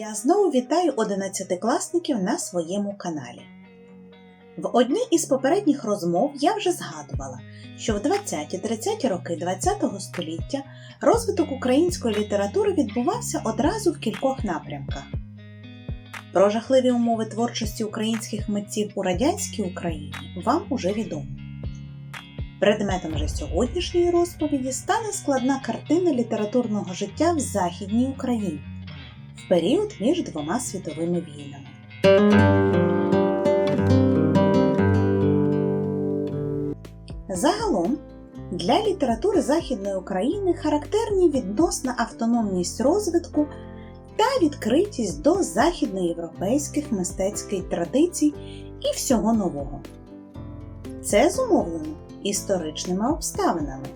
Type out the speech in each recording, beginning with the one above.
Я знову вітаю одинадцятикласників на своєму каналі. В одній із попередніх розмов я вже згадувала, що в 20-30 роки ХХ століття розвиток української літератури відбувався одразу в кількох напрямках. Про жахливі умови творчості українських митців у радянській Україні вам уже відомо. Предметом же сьогоднішньої розповіді стане складна картина літературного життя в Західній Україні в період між двома світовими війнами. Загалом для літератури Західної України характерні відносна автономність розвитку та відкритість до західноєвропейських мистецьких традицій і всього нового. Це зумовлено історичними обставинами,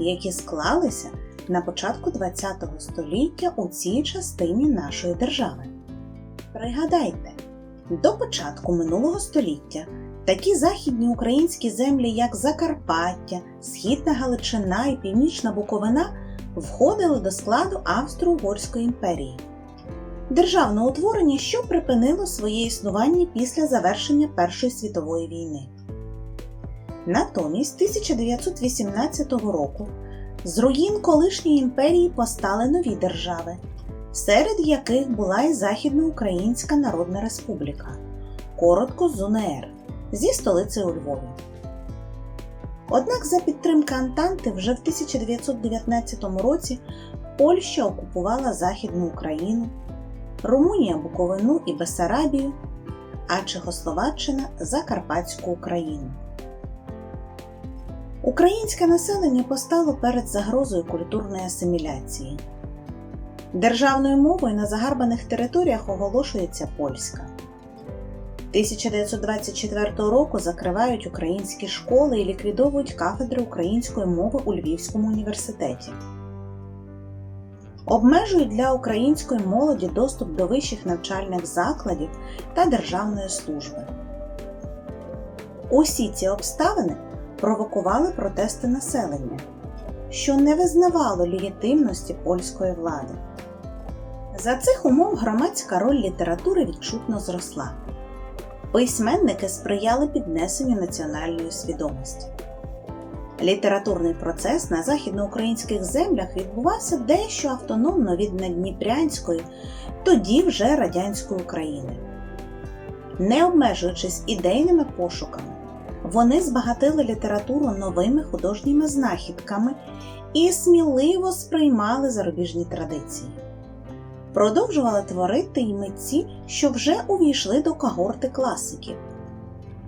які склалися на початку ХХ століття у цій частині нашої держави. Пригадайте, до початку минулого століття такі західні українські землі, як Закарпаття, Східна Галичина і Північна Буковина, входили до складу Австро-Угорської імперії. Державне утворення, що припинило своє існування після завершення Першої світової війни. Натомість 1918 року з руїн колишньої імперії постали нові держави, серед яких була і Західноукраїнська Народна Республіка, коротко ЗУНР, зі столицею у Львові. Однак за підтримки Антанти вже в 1919 році Польща окупувала Західну Україну, Румунія Буковину і Бесарабію, а Чехословаччина Закарпатську Україну. Українське населення постало перед загрозою культурної асиміляції. Державною мовою на загарбаних територіях оголошується польська. 1924 року закривають українські школи і ліквідовують кафедри української мови у Львівському університеті. Обмежують для української молоді доступ до вищих навчальних закладів та державної служби. Усі ці обставини провокували протести населення, що не визнавало легітимності польської влади. За цих умов громадська роль літератури відчутно зросла. Письменники сприяли піднесенню національної свідомості. Літературний процес на західноукраїнських землях відбувався дещо автономно від надніпрянської, тоді вже радянської України. Не обмежуючись ідейними пошуками, вони збагатили літературу новими художніми знахідками і сміливо сприймали зарубіжні традиції. Продовжували творити й митці, що вже увійшли до когорти класиків.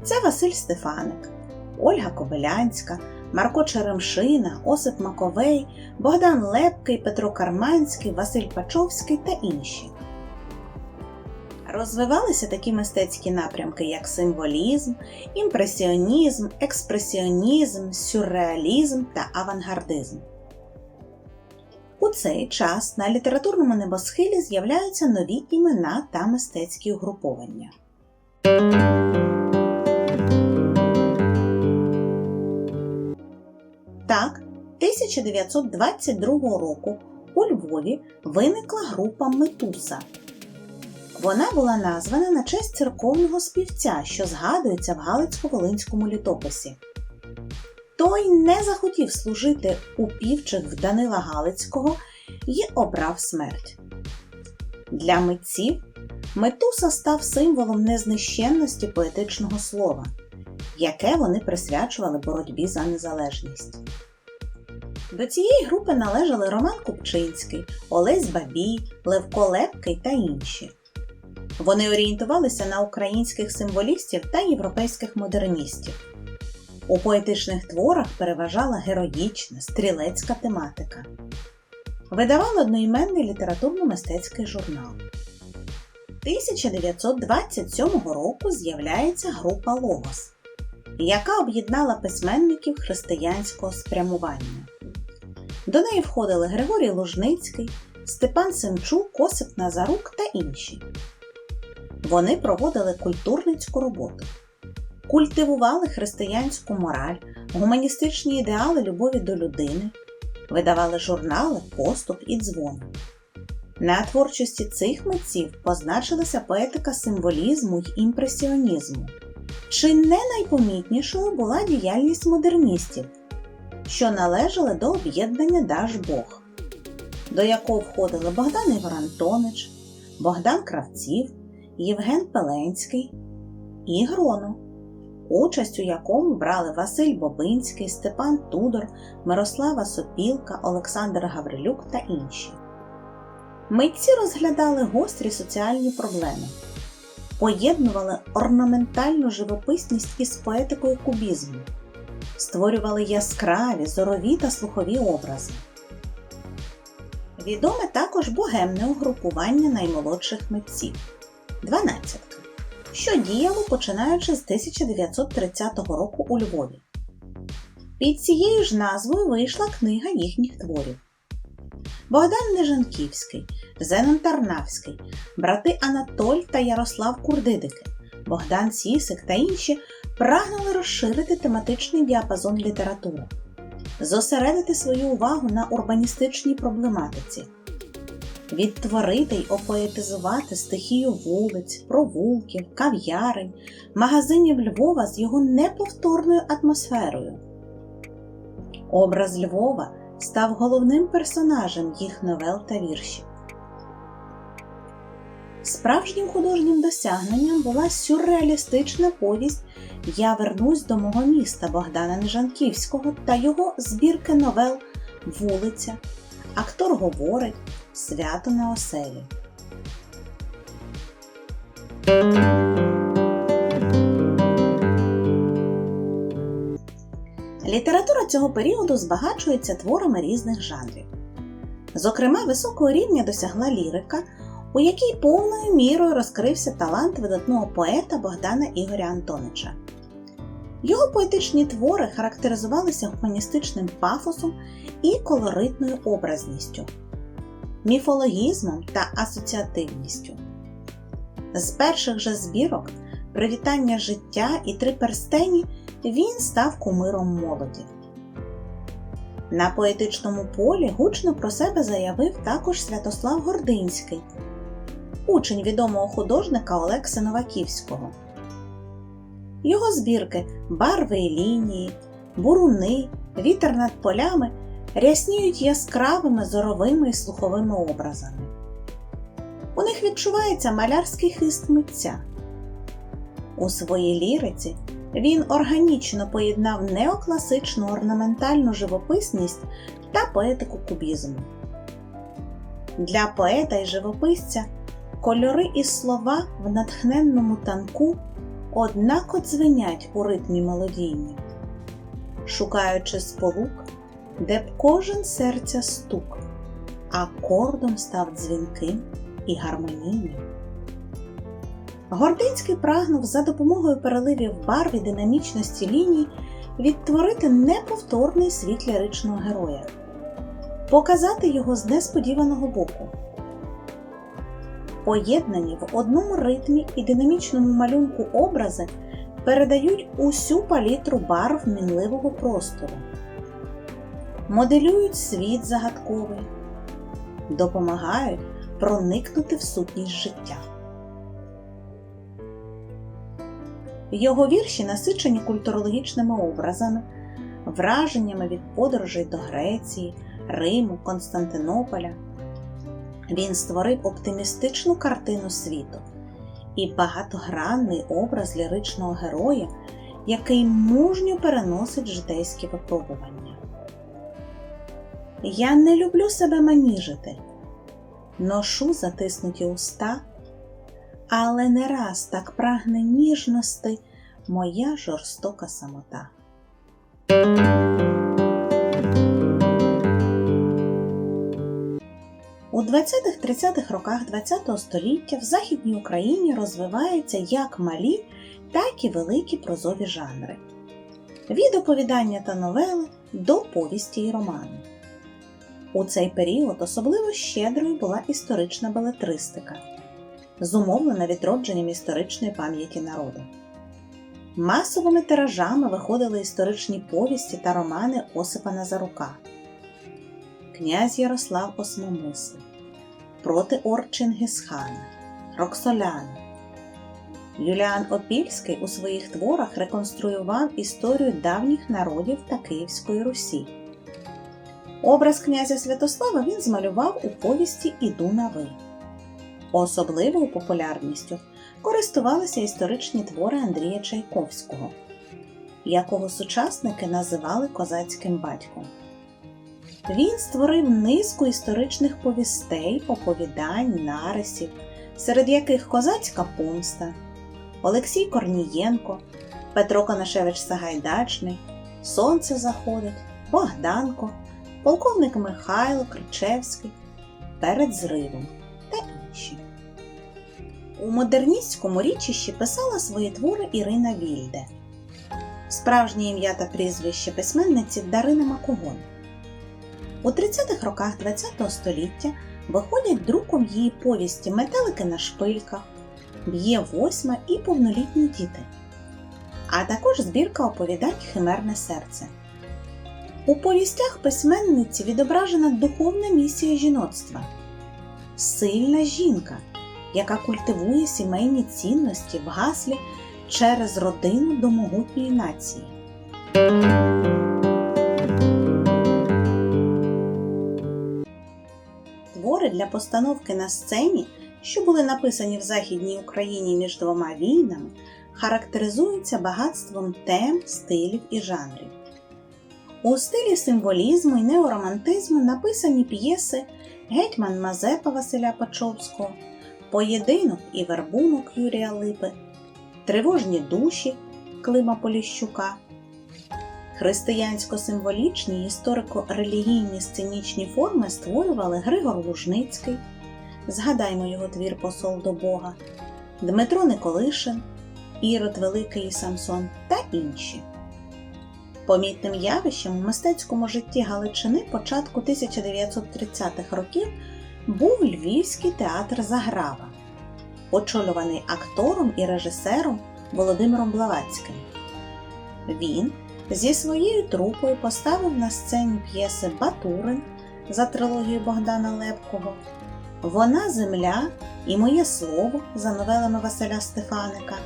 Це Василь Стефаник, Ольга Кобилянська, Марко Черемшина, Осип Маковей, Богдан Лепкий, Петро Карманський, Василь Пачовський та інші. Розвивалися такі мистецькі напрямки, як символізм, імпресіонізм, експресіонізм, сюрреалізм та авангардизм. У цей час на літературному небосхилі з'являються нові імена та мистецькі угруповання. Так, 1922 року у Львові виникла група Метуса. Вона була названа на честь церковного співця, що згадується в Галицько-Волинському літописі. Той не захотів служити у півчих в Данила Галицького і обрав смерть. Для митців Метуса став символом незнищенності поетичного слова, яке вони присвячували боротьбі за незалежність. До цієї групи належали Роман Купчинський, Олесь Бабій, Левко Лепкий та інші. Вони орієнтувалися на українських символістів та європейських модерністів. У поетичних творах переважала героїчна, стрілецька тематика. Видавав одноіменний літературно-мистецький журнал. 1927 року з'являється група Логос, яка об'єднала письменників християнського спрямування. До неї входили Григорій Лужницький, Степан Семчук, Осип Назарук та інші. Вони проводили культурницьку роботу, культивували християнську мораль, гуманістичні ідеали любові до людини, видавали журнали, поступ і дзвон. На творчості цих митців позначилася поетика символізму й імпресіонізму. Чи не найпомітнішою була діяльність модерністів, що належали до об'єднання Дажбог, до якого входили Богдан Ігор Антонич, Богдан Кравців, Євген Пеленський і Гроно, участь у якому брали Василь Бобинський, Степан Тудор, Мирослава Сопілка, Олександр Гаврилюк та інші. Митці розглядали гострі соціальні проблеми, поєднували орнаментальну живописність із поетикою кубізму, створювали яскраві, зорові та слухові образи. Відоме також богемне угрупування наймолодших митців дванадцятка, що діяло починаючи з 1930 року у Львові. Під цією ж назвою вийшла книга їхніх творів. Богдан Нежанківський, Зенон Тарнавський, брати Анатоль та Ярослав Курдидики, Богдан Сісик та інші прагнули розширити тематичний діапазон літератури, зосередити свою увагу на урбаністичній проблематиці, відтворити й опоетизувати стихію вулиць, провулків, кав'ярень, магазинів Львова з його неповторною атмосферою. Образ Львова став головним персонажем їх новел та віршів. Справжнім художнім досягненням була сюрреалістична повість Я вернусь до мого міста Богдана Нежанківського та його збірки новел Вулиця, Актор говорить, Свято на оселі. Література цього періоду збагачується творами різних жанрів. Зокрема, високого рівня досягла лірика, у якій повною мірою розкрився талант видатного поета Богдана Ігоря Антонича. Його поетичні твори характеризувалися гуманістичним пафосом і колоритною образністю, міфологізмом та асоціативністю. З перших же збірок Привітання життя і три перстені він став кумиром молоді. На поетичному полі гучно про себе заявив також Святослав Гординський, учень відомого художника Олекса Новаківського. Його збірки Барви і лінії, буруни, вітер над полями рясніють яскравими зоровими і слуховими образами. У них відчувається малярський хист митця. У своїй ліриці він органічно поєднав неокласичну орнаментальну живописність та поетику кубізму. Для поета і живописця кольори і слова в натхненному танку однако дзвенять у ритмі мелодійні, шукаючи сполук, де б кожен серця стук, акордом став дзвінким і гармонійним. Гординський прагнув за допомогою переливів барв і динамічності ліній відтворити неповторний світ ліричного героя, показати його з несподіваного боку. Поєднані в одному ритмі і динамічному малюнку образи передають усю палітру барв мінливого простору, моделюють світ загадковий, допомагають проникнути в сутність життя. Його вірші насичені культурологічними образами, враженнями від подорожей до Греції, Риму, Константинополя. Він створив оптимістичну картину світу і багатогранний образ ліричного героя, який мужньо переносить житейські випробування. Я не люблю себе маніжити, ношу затиснуті уста але не раз так прагне ніжності моя жорстока самота. У 20-30-х роках ХХ століття в Західній Україні розвиваються як малі, так і великі прозові жанри. Від оповідання та новели до повісті і роману. У цей період особливо щедрою була історична белетристика зумовлена відродженням історичної пам'яті народу. Масовими тиражами виходили історичні повісті та романи Осипа Назарука, Князь Ярослав Осмомислий, проти Орчингисхана, Роксоляна. Юліан Опільський у своїх творах реконструював історію давніх народів та Київської Русі. Образ князя Святослава він змалював у повісті Іду на ви. Особливою популярністю користувалися історичні твори Андрія Чайковського, якого сучасники називали козацьким батьком. Він створив низку історичних повістей, оповідань, нарисів, серед яких козацька помста, Олексій Корнієнко, Петро Конашевич Сагайдачний, Сонце заходить, Богданко, полковник Михайло Кричевський, Перед зривом та інші. У модерністському річищі писала свої твори Ірина Вільде. Справжнє ім'я та прізвище письменниці Дарина Макогон. У 30-х роках ХХ століття виходять друком її повісті Метелики на шпильках, Б'є восьма і повнолітні діти, а також збірка оповідань Химерне серце. У повістях письменниці відображена духовна місія жіноцтва, сильна жінка, яка культивує сімейні цінності в гаслі через родину до могутньої нації. Твори для постановки на сцені, що були написані в Західній Україні між двома війнами, характеризуються багатством тем, стилів і жанрів. У стилі символізму і неоромантизму написані п'єси Гетьман Мазепа Василя Пачовського, Поєдинок і вербунок Юрія Липи, Тривожні душі Клима Поліщука, християнсько-символічні історико-релігійні сценічні форми створювали Григор Лужницький, згадаймо його твір Посол до Бога, Дмитро Николишин, Ірод Великий і Самсон та інші. Помітним явищем у мистецькому житті Галичини початку 1930-х років був Львівський театр Заграва, очолюваний актором і режисером Володимиром Блаватським. Він зі своєю трупою поставив на сцені п'єси Батурин за трилогією Богдана Лепкого, Вона земля і Моє слово за новелами Василя Стефаника,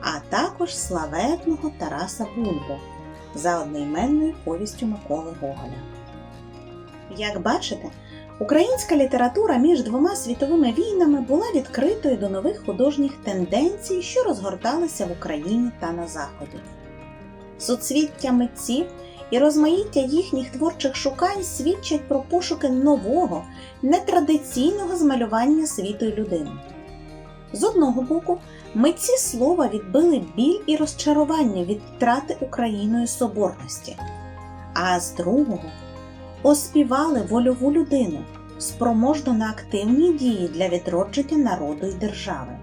а також славетного Тараса Бульбу за одноіменною повістю Миколи Гоголя. Як бачите, українська література між двома світовими війнами була відкритою до нових художніх тенденцій, що розгорталися в Україні та на Заході. Суцвіття митців і розмаїття їхніх творчих шукань свідчать про пошуки нового, нетрадиційного змалювання світу й людини. З одного боку, митці слова відбили біль і розчарування від втрати Україною соборності, а з другого оспівали вольову людину, спроможну на активні дії для відродження народу і держави.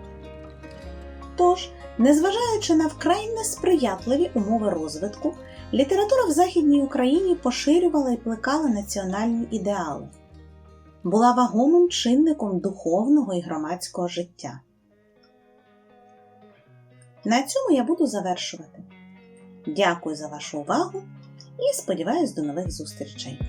Тож, незважаючи на вкрай несприятливі умови розвитку, література в Західній Україні поширювала і плекала національні ідеали, була вагомим чинником духовного і громадського життя. На цьому я буду завершувати. Дякую за вашу увагу і сподіваюсь до нових зустрічей!